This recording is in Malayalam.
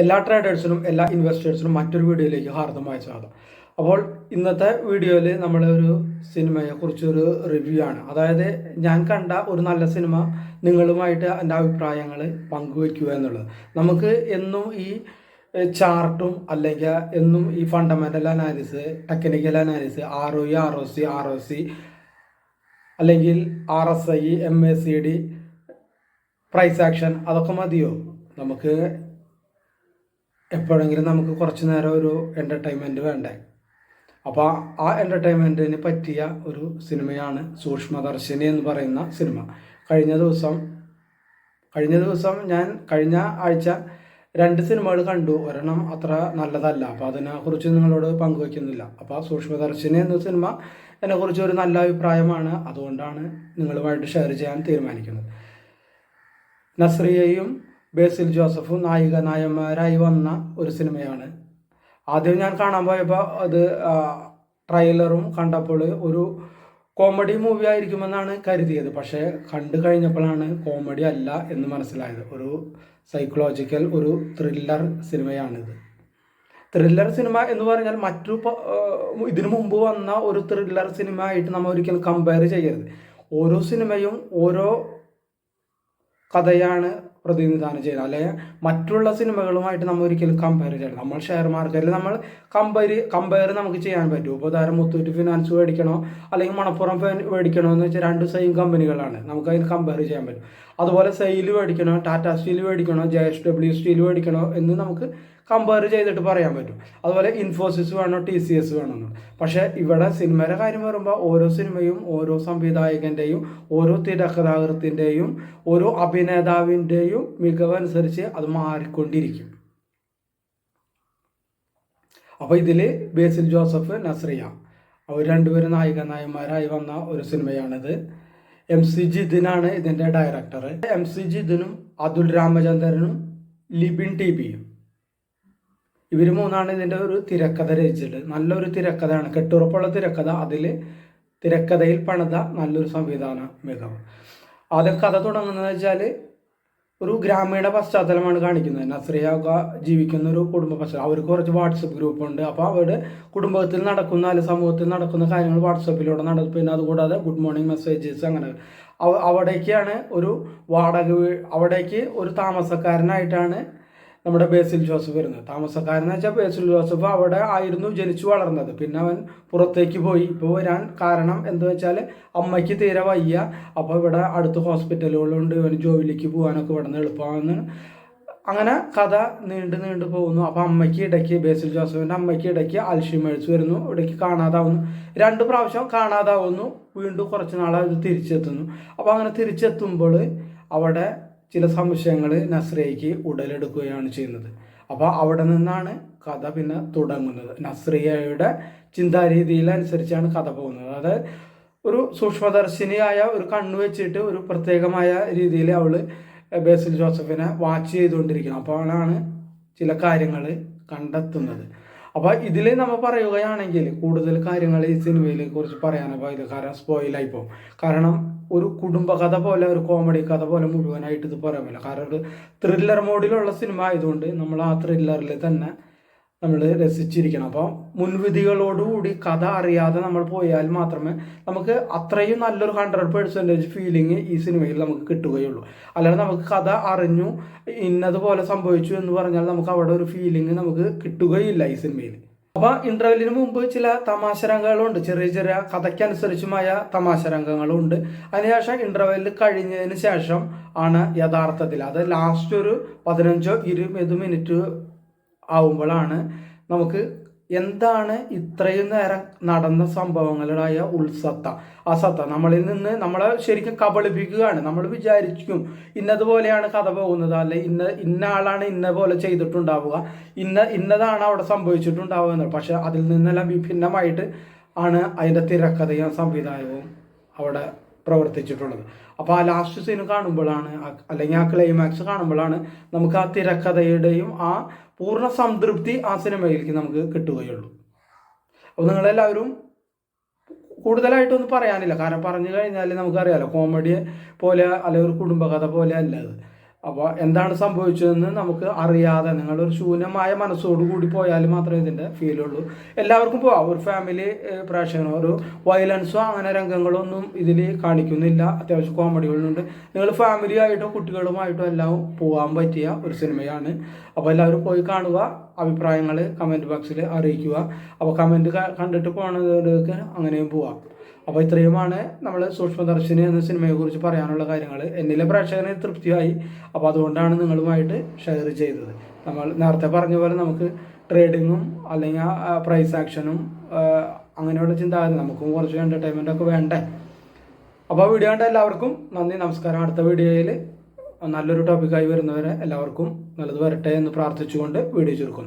എല്ലാ ട്രേഡേഴ്സിനും എല്ലാ ഇൻവെസ്റ്റേഴ്സിനും മറ്റൊരു വീഡിയോയിലേക്ക് ഹാർദമായ സ്വാഗതം. അപ്പോൾ ഇന്നത്തെ വീഡിയോയിൽ നമ്മൾ ഒരു സിനിമയെ കുറിച്ചൊരു റിവ്യൂ ആണ്. അതായത് ഞാൻ കണ്ട ഒരു നല്ല സിനിമ നിങ്ങളുമായിട്ട് എന്റെ അഭിപ്രായങ്ങൾ പങ്കുവയ്ക്കുക എന്നുള്ളത്. നമുക്ക് എന്നും ഈ ചാർട്ടും അല്ലെങ്കിൽ എന്നും ഈ fundamental analysis technical analysis R O E R O C R O C അല്ലെങ്കിൽ R S I M S C D price action അതൊക്കെ മതിയോ? നമുക്ക് എപ്പോഴെങ്കിലും നമുക്ക് കുറച്ച് നേരം ഒരു എന്റർടൈൻമെന്റ് വേണ്ടേ? അപ്പോൾ ആ എന്റർടൈൻമെന്റിന് പറ്റിയ ഒരു സിനിമയാണ് സൂക്ഷ്മദർശിനി എന്ന് പറയുന്ന സിനിമ. കഴിഞ്ഞ ദിവസം കഴിഞ്ഞ ദിവസം ഞാൻ കഴിഞ്ഞ ആഴ്ച രണ്ട് സിനിമകൾ കണ്ടു. ഒരെണ്ണം അത്ര നല്ലതല്ല. അപ്പോൾ അതിനെക്കുറിച്ച് നിങ്ങളോട് പങ്കുവയ്ക്കുന്നില്ല അപ്പോൾ സൂക്ഷ്മദർശിനി എന്ന സിനിമ എന്നെക്കുറിച്ച് ഒരു നല്ല അഭിപ്രായമാണ്. അതുകൊണ്ടാണ് നിങ്ങളുമായിട്ട് ഷെയർ ചെയ്യാൻ തീരുമാനിക്കുന്നത്. നസ്രിയയും ബേസിൽ ജോസഫും നായിക നായന്മാരായി വന്ന ഒരു സിനിമയാണ്. ആദ്യം ഞാൻ കാണാൻ പോയപ്പോൾ അത് ട്രെയിലറും കണ്ടപ്പോൾ ഒരു കോമഡി മൂവി ആയിരിക്കുമെന്നാണ് കരുതിയത്. പക്ഷേ കണ്ടു കഴിഞ്ഞപ്പോഴാണ് കോമഡി അല്ല എന്ന് മനസ്സിലായത്. ഒരു സൈക്കോളജിക്കൽ ഒരു ത്രില്ലർ സിനിമയാണിത്. ത്രില്ലർ സിനിമ എന്ന് പറഞ്ഞാൽ മറ്റു ഇതിനു മുമ്പ് വന്ന ഒരു ത്രില്ലർ സിനിമ ആയിട്ട് നമ്മൾ ഒരിക്കലും കമ്പയർ ചെയ്യരുത്. ഓരോ സിനിമയും ഓരോ കഥയാണ് പ്രതിനിധാനം ചെയ്യുന്നത്. അല്ലെങ്കിൽ മറ്റുള്ള സിനിമകളുമായിട്ട് നമ്മൾ ഒരിക്കലും കമ്പയർ ചെയ്യണം നമ്മൾ ഷെയർ മാർക്കറ്റിൽ നമ്മൾ കമ്പയർ കമ്പയർ നമുക്ക് ചെയ്യാൻ പറ്റും. ഉദാഹരണം മുത്തൂറ്റ് ഫിനാൻസ് മേടിക്കണോ? അല്ലെങ്കിൽ മണപ്പുറം മേടിക്കണോ എന്ന് വെച്ചാൽ രണ്ട് സെയിം കമ്പനികളാണ് നമുക്ക് അതിന് കമ്പയർ ചെയ്യാൻ പറ്റും. അതുപോലെ സെയിൽ മേടിക്കണോ? ടാറ്റ സ്റ്റീൽ മേടിക്കണോ? ജെ എസ് ഡബ്ല്യു സ്റ്റീൽ മേടിക്കണോ എന്ന് നമുക്ക് കമ്പയർ ചെയ്തിട്ട് പറയാൻ പറ്റും. അതുപോലെ ഇൻഫോസിസ് വേണോ ടി സി എസ് വേണോ പക്ഷെ ഇവിടെ സിനിമയുടെ കാര്യം വരുമ്പോൾ ഓരോ സിനിമയും ഓരോ സംവിധായകന്റെയും ഓരോ തിരക്കഥാകൃത്തിന്റെയും ഓരോ അഭിനേതാവിന്റെയും മികവനുസരിച്ച് അത് മാറിക്കൊണ്ടിരിക്കും. അപ്പോൾ ഇതിൽ ബേസിൽ ജോസഫ് നസ്രിയ. അവർ രണ്ടുപേരും നായിക നായന്മാരായി വന്ന ഒരു സിനിമയാണിത്. എം സി ജിതിനാണ് ഇതിന്റെ ഡയറക്ടർ എം സി ജിതിനും അതുൽ രാമചന്ദ്രനും ലിബിൻ ടി ബിയും. ഇവർ മൂന്നാണ് ഇതിന്റെ ഒരു തിരക്കഥ രചിച്ചത്. നല്ലൊരു തിരക്കഥയാണ്. കെട്ടുറപ്പുള്ള തിരക്കഥ. അതിൽ തിരക്കഥയിൽ പണിത നല്ലൊരു സംവിധാന മികവ്. ആദ്യം കഥ തുടങ്ങുന്നത് വെച്ചാൽ ഒരു ഗ്രാമീണ പശ്ചാത്തലമാണ് കാണിക്കുന്നത്. നസ്രിയ ജീവിക്കുന്ന ഒരു കുടുംബ പശ്ചാത്തലം. അവർക്ക് കുറച്ച് വാട്സപ്പ് ഗ്രൂപ്പ് ഉണ്ട്. അപ്പോൾ അവരുടെ കുടുംബത്തിൽ നടക്കുന്ന അല്ലെങ്കിൽ സമൂഹത്തിൽ നടക്കുന്ന കാര്യങ്ങൾ വാട്സപ്പിലൂടെ നടക്കും. പിന്നെ അതുകൂടാതെ ഗുഡ് മോർണിംഗ് മെസ്സേജസ് അങ്ങനെ. അവ- അവിടേക്കാണ് ഒരു വാടക വീ- അവിടേക്ക് ഒരു താമസക്കാരനായിട്ടാണ് നമ്മുടെ ബേസിൽ ജോസഫ് വരുന്നത്. താമസക്കാരെന്ന് വെച്ചാൽ ബേസിൽ ജോസഫ് അവിടെ ആയിരുന്നു ജനിച്ചു വളർന്നത്. പിന്നെ അവൻ പുറത്തേക്ക് പോയി. ഇപ്പോൾ വരാൻ കാരണം എന്താ വെച്ചാൽ അമ്മയ്ക്ക് തീരെ വയ്യ. അപ്പോൾ ഇവിടെ അടുത്ത ഹോസ്പിറ്റലുകളുണ്ട്. ഇവന് ജോലിക്ക് പോകാനൊക്കെ ഇവിടെ നിന്ന് എളുപ്പമാണെന്ന് അങ്ങനെ കഥ നീണ്ടു നീണ്ടു പോകുന്നു. അപ്പോൾ അമ്മയ്ക്ക് ഇടയ്ക്ക് ബേസിൽ ജോസഫിന്റെ അമ്മയ്ക്ക് ഇടയ്ക്ക് അൽഷിമേഴ്സ് വരുന്നു. ഇടയ്ക്ക് കാണാതാവുന്നു. രണ്ട് പ്രാവശ്യം കാണാതാവുന്നു. വീണ്ടും കുറച്ച് നാൾ അത് തിരിച്ചെത്തുന്നു. അപ്പോൾ അങ്ങനെ തിരിച്ചെത്തുമ്പോൾ അവിടെ ചില സംശയങ്ങൾ നസ്രിയയ്ക്ക് ഉടലെടുക്കുകയാണ് ചെയ്യുന്നത്. അപ്പോൾ അവിടെ നിന്നാണ് കഥ പിന്നെ തുടങ്ങുന്നത്. നസ്രിയയുടെ ചിന്താരീതിയിലനുസരിച്ചാണ് കഥ പോകുന്നത്. അതായത് ഒരു സൂക്ഷ്മദർശിനിയായ ഒരു കണ്ണ് വെച്ചിട്ട് ഒരു പ്രത്യേകമായ രീതിയിൽ അവൾ ബേസിൽ ജോസഫിനെ വാച്ച് ചെയ്തുകൊണ്ടിരിക്കണം അപ്പോഴാണ് ചില കാര്യങ്ങൾ കണ്ടെത്തുന്നത്. അപ്പോൾ ഇതിൽ നമ്മൾ പറയുകയാണെങ്കിൽ കൂടുതൽ കാര്യങ്ങൾ ഈ സിനിമയിലെ കുറിച്ച് പറയാനപ്പോ ഇത് കാരണം സ്പോയിലായി പോകും കാരണം ഒരു കുടുംബകഥ പോലെ ഒരു കോമഡി കഥ പോലെ മുഴുവനായിട്ട് ഇത് പറയാൻ പറ്റില്ല. കാരണം ഒരു ത്രില്ലർ മോഡിലുള്ള സിനിമ ആയതുകൊണ്ട് നമ്മൾ ആ ത്രില്ലറിൽ തന്നെ നമ്മൾ രസിച്ചിരിക്കണം. അപ്പോൾ മുൻവിധികളോടുകൂടി കഥ അറിയാതെ നമ്മൾ പോയാൽ മാത്രമേ നമുക്ക് അത്രയും നല്ലൊരു ഹൺഡ്രഡ് പെർസെന്റേജ് ഫീലിംഗ് ഈ സിനിമയിൽ നമുക്ക് കിട്ടുകയുള്ളൂ. അല്ലാതെ നമുക്ക് കഥ അറിഞ്ഞു ഇന്നതുപോലെ സംഭവിച്ചു എന്ന് പറഞ്ഞാൽ നമുക്ക് അവിടെ ഒരു ഫീലിംഗ് നമുക്ക് കിട്ടുകയില്ല ഈ സിനിമയിൽ അപ്പോൾ ഇന്റർവെല്ലിന് മുമ്പ് ചില തമാശ രംഗങ്ങളുണ്ട് ചെറിയ ചെറിയ കഥയ്ക്കനുസരിച്ചുമായ തമാശ രംഗങ്ങളുണ്ട് അതിനുശേഷം ഇന്റർവെല്ല് കഴിഞ്ഞതിന് ശേഷം ആണ് യഥാർത്ഥത്തിൽ. അത് ലാസ്റ്റ് ഒരു പതിനഞ്ചോ ഇരുപത് മിനിറ്റ് ആവുമ്പോഴാണ് നമുക്ക് എന്താണ് ഇത്രയും നേരം നടന്ന സംഭവങ്ങളുടായ ഉത്സത്ത. അസത്ത സത്ത നമ്മളിൽ നിന്ന് നമ്മളെ ശരിക്കും കബളിപ്പിക്കുകയാണ്. നമ്മൾ വിചാരിക്കും ഇന്നതുപോലെയാണ് കഥ പോകുന്നത്. അല്ലെ ഇന്ന ഇന്ന ആളാണ് ഇന്ന പോലെ ചെയ്തിട്ടുണ്ടാവുക. ഇന്ന ഇന്നതാണ് അവിടെ സംഭവിച്ചിട്ടുണ്ടാവുക എന്നത് പക്ഷെ അതിൽ നിന്നെല്ലാം വിഭിന്നമായിട്ട് ആണ് അതിന്റെ തിരക്കഥയും സംവിധായകവും അവിടെ പ്രവർത്തിച്ചിട്ടുള്ളത്. അപ്പോൾ ആ ലാസ്റ്റ് സീൻ കാണുമ്പോഴാണ് അല്ലെങ്കിൽ ആ ക്ലൈമാക്സ് കാണുമ്പോഴാണ് നമുക്ക് ആ തിരക്കഥയുടെയും ആ പൂർണ സംതൃപ്തി ആ സിനിമയിലേക്ക് നമുക്ക് കിട്ടുകയുള്ളൂ. അപ്പോൾ നിങ്ങളെല്ലാവരും കൂടുതലായിട്ടൊന്നും പറയാനില്ല. കാരണം പറഞ്ഞു കഴിഞ്ഞാൽ നമുക്കറിയാലോ കോമഡി പോലെ അല്ലെങ്കിൽ ഒരു കുടുംബകഥ പോലെ അല്ല അത്. അപ്പോൾ എന്താണ് സംഭവിച്ചതെന്ന് നമുക്ക് അറിയാതെ നിങ്ങളൊരു ശൂന്യമായ മനസ്സോടു കൂടി പോയാൽ മാത്രമേ ഇതിന്റെ ഉള്ളൂ. എല്ലാവർക്കും പോവാം. ഒരു ഫാമിലി പ്രേക്ഷകനോ ഒരു വയലൻസോ അങ്ങനെ രംഗങ്ങളോ ഒന്നും ഇതിൽ കാണിക്കുന്നില്ല. അത്യാവശ്യം കോമഡികളുണ്ട് നിങ്ങൾ ഫാമിലി ആയിട്ടോ കുട്ടികളുമായിട്ടോ എല്ലാം പോകാൻ പറ്റിയ ഒരു സിനിമയാണ് അപ്പോൾ എല്ലാവരും പോയി കാണുക. അഭിപ്രായങ്ങൾ കമന്റ് ബോക്സിൽ അറിയിക്കുക. അപ്പോൾ കമന്റ് കണ്ടിട്ട് പോകണവർക്ക് അങ്ങനെയും പോവാം. അപ്പോൾ ഇത്രയുമാണ് നമ്മൾ സൂക്ഷ്മദർശിനി എന്ന സിനിമയെക്കുറിച്ച് പറയാനുള്ള കാര്യങ്ങൾ എന്നിലെ പ്രേക്ഷകന് തൃപ്തിയായി. അപ്പോൾ അതുകൊണ്ടാണ് നിങ്ങളുമായിട്ട് ഷെയർ ചെയ്തത്. നമ്മൾ നേരത്തെ പറഞ്ഞ പോലെ നമുക്ക് ട്രേഡിങ്ങും അല്ലെങ്കിൽ പ്രൈസ് ആക്ഷനും അങ്ങനെയുള്ള ചിന്താഗതി നമുക്കും കുറച്ച് എന്റർടൈൻമെന്റ് ഒക്കെ വേണ്ടേ. അപ്പോൾ വീഡിയോ കണ്ട എല്ലാവർക്കും നന്ദി നമസ്കാരം. അടുത്ത വീഡിയോയിൽ നല്ലൊരു ടോപ്പിക്കായി വരുന്നവരെ എല്ലാവർക്കും നല്ലത് വരട്ടെ എന്ന് പ്രാർത്ഥിച്ചുകൊണ്ട് വീഡിയോ ചുരുക്കുന്നു.